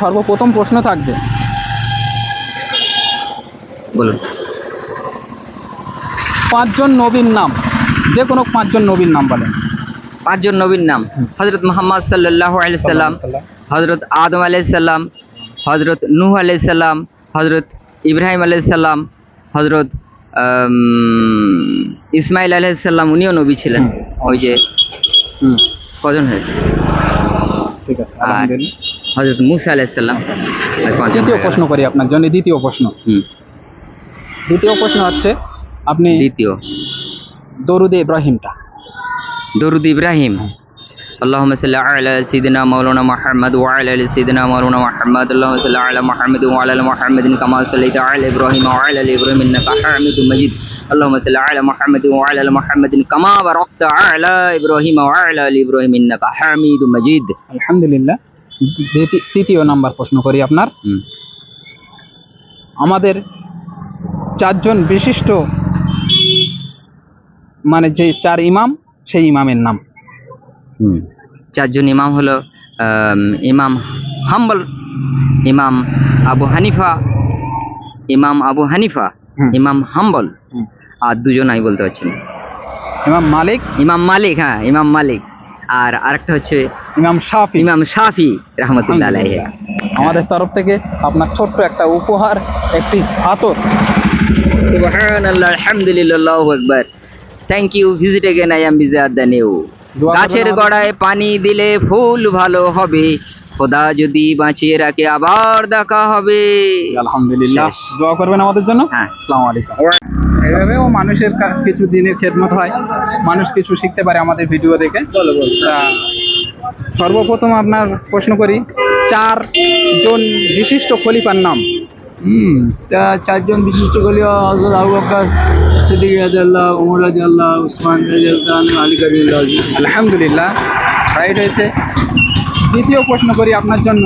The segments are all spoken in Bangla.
সর্বপ্রথম প্রশ্ন থাকবে। বলুন। পাঁচজন নবীর নাম যে কোনো পাঁচজন নবীর নাম বলেন। পাঁচজন নবীর নাম হজরত মোহাম্মদ সাল্লাহ আলাইসাল্লাম হজরত আদম আলাইসাল্লাম হজরত নূহ আলাইসাল্লাম হজরত ইব্রাহিম আলাইসাল্লাম হজরত ইসমাইল আলাইসাল্লাম উনিও নবী ছিলেন। ওই যে কজন হয়েছে? ঠিক আছে আর আলহামদুলিল্লাহ। হজরত মুসা আলাইসাল্লাম আর কজন দ্বিতীয় হয়ে গেল? প্রশ্ন করি আপনার জন্য দ্বিতীয় প্রশ্ন হুম দ্বিতীয় প্রশ্ন হচ্ছে আপনি দ্বিতীয় দরুদে ইব্রাহিমটা দরুদ ইব্রাহিম اللهم صل على سيدنا مولانا محمد وعلى ال سيدنا مولانا محمد اللهم صل على محمد وعلى ال محمد كما صليت على ابراهيم وعلى ال ابراهيم انك حميد مجيد اللهم صل على محمد وعلى ال محمد كما باركت على ابراهيم وعلى ال ابراهيم انك حميد مجيد আলহামদুলিল্লাহ দ্বিতীয়- তৃতীয় নাম্বার প্রশ্ন করি আপনার হুম। আমাদের চারজন বিশিষ্ট মানে যে চার ইমাম সেই ইমামের নাম চারজন ইমাম হলো আম, ইমাম হাম্বল ইমাম আবু হানিফা ইমাম আবু হানিফা হুম। ইমাম হাম্বল হুম। আর দুজন আমি বলতে পারছি না। ইমাম মালিক? ইমাম মালিক হ্যাঁ ইমাম মালিক। আর আরেকটা হচ্ছে ইমাম শাফি। ইমাম শাফি রহমতুল্লাহ আলাইহি। আমাদের তরফ থেকে আপনার ছোট্ট একটা উপহার একটি আতর সুবহানাল্লাহ আলহামদুলিল্লাহ আকবার। Thank you visit again I am bizarre the new গাছের গোড়ায় পানি দিলে ফুল ভালো হবে। খোদা যদি বাঁচিয়ে রাখে আবার দেখা হবে। আলহামদুলিল্লাহ। দোয়া করবেন আমাদের জন্য? হ্যাঁ। আসসালামু আলাইকুম। এভাবেও মানুষের কিছু দিনের খেদমত হয়। মানুষ কিছু শিখতে পারে আমাদের ভিডিও দেখে। তা সর্বপ্রথম আপনার প্রশ্ন করি চার জন বিশিষ্ট খলিফার নাম? হুম তা চারজন বিশিষ্ট হজরত আবু বকর সিদ্দিক রাজাল্লাহ উমর রাজাল্লাহ উসমান রাজাল্লাহ আলী কাজুল্লাহ আলহামদুলিল্লাহ রাইট হয়েছে। দ্বিতীয় প্রশ্ন করি আপনার জন্য।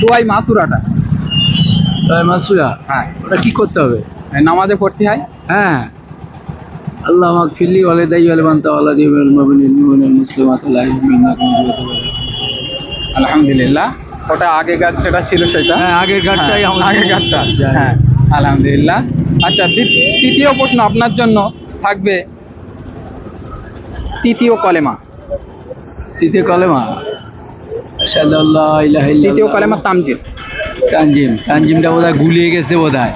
দুয়াই মাসুরাটা। মাসুরা? হ্যাঁ। ওটা কি করতে হবে? নামাজে পড়তে হয়? হ্যাঁ। আল্লাহ আমাক ফিল্লি ওয়ালে দাই ওয়ালে বান্তা ওয়ালা দিয়ে মবিনিল মুমিনিল মুসলিমাত মিন্না আলহামদুলিল্লাহ। ওটা আগেকার যেটা ছিল সেটা? হ্যাঁ আগের গানটাই হ্যাঁ, আমাদের আগেকারটা হ্যাঁ আলহামদুলিল্লাহ। আচ্ছা তৃতীয় প্রশ্ন আপনার জন্য থাকবে। তৃতীয় কলেমা। তৃতীয় কলেমা? আশহাদু আল্লাহ ইলাহা তৃতীয় কলেমা তামজিদ তানজিম তানজিমটা বোধহয় গুলিয়ে গেছে বোধহয়।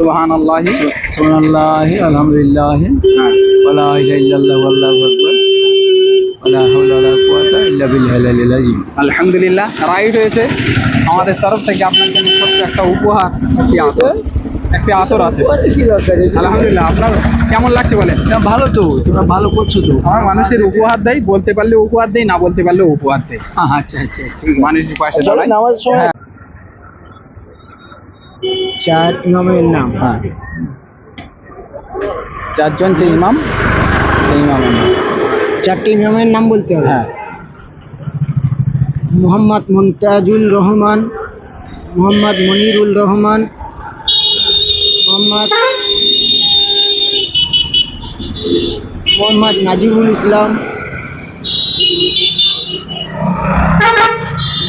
সুবাহান আল্লাহি সুবহানাল্লাহ আলহামদুলিল্লাহ। ওয়ালা ইলাহা ইল্লাল্লাহ আল্লাহু আকবার। ওয়ালা হাওলা ওয়ালা কুওয়াতা ইল্লা বিল্লাহিল আলিয়্যিল আযীম। আলহামদুলিল্লাহ রাইট হয়েছে। আমাদের তরফ থেকে আপনার জন্য ছোট্ট একটা উপহার একটি আতর একটি আতর আছে। কি আলহামদুলিল্লাহ আপনার কেমন লাগছে বলেন? না ভালো তো তোমরা ভালো করছ তো। আমার মানুষের উপহার দেয় বলতে পারলে উপহার দেয় না বলতে পারলে উপহার দেয় আচ্ছা আচ্ছা ঠিক মানুষের পাশে দাঁড়ায় সময় হ্যাঁ। চার ইমামের নাম। হ্যাঁ। চারজন যে ইমাম সেই ইমামের নাম। চারটি ইমামের নাম বলতে হবে। হ্যাঁ। মোহাম্মদ মুমতাজুল রহমান মোহাম্মদ মনিরুল রহমান মোহাম্মদ মোহাম্মদ নাজিবুল ইসলাম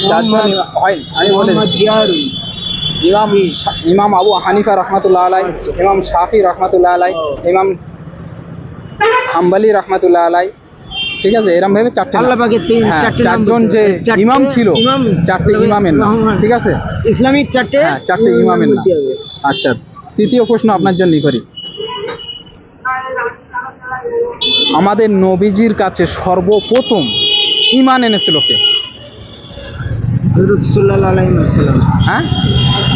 চারজন মোহাম্মদ ইমাম- হয় আমি বলে মোহাম্মদ দিচ্ছি। জিয়ারুল। ইমাম ইমাম আবু হানিফা রহমাতুল্লাহ আলাই ইমাম শাফি রহমাতুল্লাহ আলাই ইমাম হাম্বালি রহমাতুল্লাহ আলাই। ঠিক আছে এরম ভাবে চারটে হ্যাঁ, চারজন যে ইমাম ছিল ইমাম চারটে ইমামের নাম ঠিক আছে? ইসলামিক চারটে হ্যাঁ চারটে ইমামের নাম আচ্ছা তৃতীয় প্রশ্ন আপনার জন্য করি। আমাদের নবীজির কাছে সর্বপ্রথম ইমান এনেছিল কে? হজরত সাল্লাহ আলাইসাল্লাম হ্যাঁ?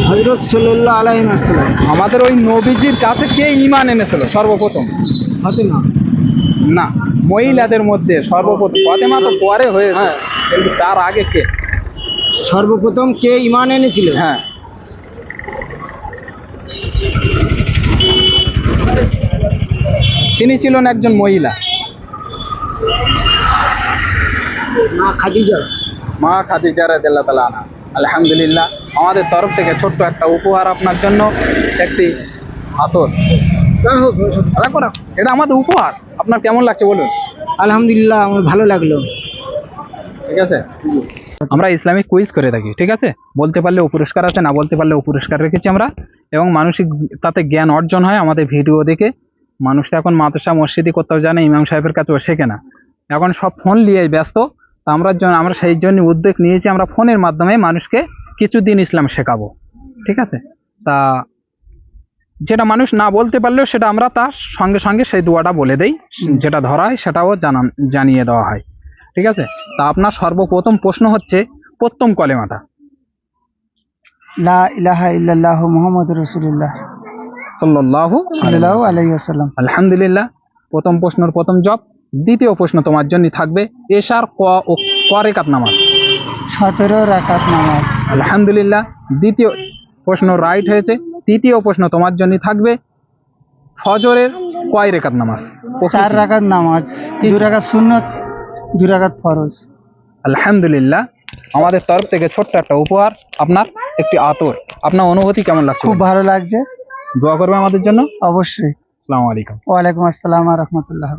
হজরত সাল্লাহ আলাইসাল্লাম আমাদের ওই নবীজির কাছে কে ইমান এনেছিল? সর্বপ্রথম? ফাতেমা। না মহিলাদের মধ্যে সর্বপ্রথম। ফাতেমা তো পরে হয়েছে। কিন্তু তার আগে কে? সর্বপ্রথম কে ইমান এনেছিল? হ্যাঁ। তিনি ছিলেন একজন মহিলা। মা খাদিজা। মা খাদিজা রাদিয়াল্লাহু তাআলা আনহা। আলহামদুলিল্লাহ আমাদের তরফ থেকে ছোট্ট একটা উপহার আপনার জন্য একটি আতর রাখো রাখো এটা আমাদের উপহার। আপনার কেমন লাগছে বলুন? আলহামদুলিল্লাহ আমার ভালো লাগল। ঠিক আছে? আমরা ইসলামিক কুইজ করে থাকি ঠিক আছে? বলতে পারলেও পুরস্কার আছে না বলতে পারলেও পুরস্কার রেখেছি আমরা। এবং মানসিক তাতে জ্ঞান অর্জন হয় আমাদের ভিডিও দেখে। মানুষ এখন মাদ্রাসা মসজিদে কোথাও জানে ইমাম সাহেবের কাছেও শেখে না। এখন সব ফোন নিয়ে ব্যস্ত। তা আমরা আমরা সেই জন্য উদ্যোগ নিয়েছি আমরা ফোনের মাধ্যমে মানুষকে কিছুদিন ইসলাম শেখাবো। ঠিক আছে? তা যেটা মানুষ না বলতে পারলেও সেটা আমরা তার সঙ্গে সঙ্গে সেই দোয়াটা বলে দেই যেটা ধরা হয় সেটাও জানান জানিয়ে দেওয়া হয়। ঠিক আছে? তা আপনার সর্বপ্রথম প্রশ্ন হচ্ছে প্রথম কলেমাটা লা ইলাহা ইল্লাল্লাহ মুহাম্মাদুর রাসূলুল্লাহ। সাল্লাল্লাহু সাল্লাল্লাহু আলাইহি ওয়াসাল্লাম। আলহামদুলিল্লাহ। প্রথম প্রশ্নের প্রথম জব। দ্বিতীয় প্রশ্ন তোমার জন্য থাকবে এশার ক ও ক রেখাত নামাজ। 17 রাকাত নামাজ। আলহামদুলিল্লাহ দ্বিতীয় প্রশ্ন রাইট হয়েছে তৃতীয় প্রশ্ন তোমার জন্য থাকবে ফজরের কয় রেখাত নামাজ? চার রাকাত নামাজ দুই রাকাত সুন্নত দুই রাকাত ফরজ। আলহামদুলিল্লাহ আমাদের তরফ থেকে ছোট্ট একটা উপহার আপনার একটি আতর। আপনার অনুভূতি কেমন লাগছে খুব ভালো লাগছে। দোয়া করবে আমাদের জন্য? অবশ্যই। আসসালামু আলাইকুম। ওয়ালাইকুম আসসালাম রহমতুল্লাহ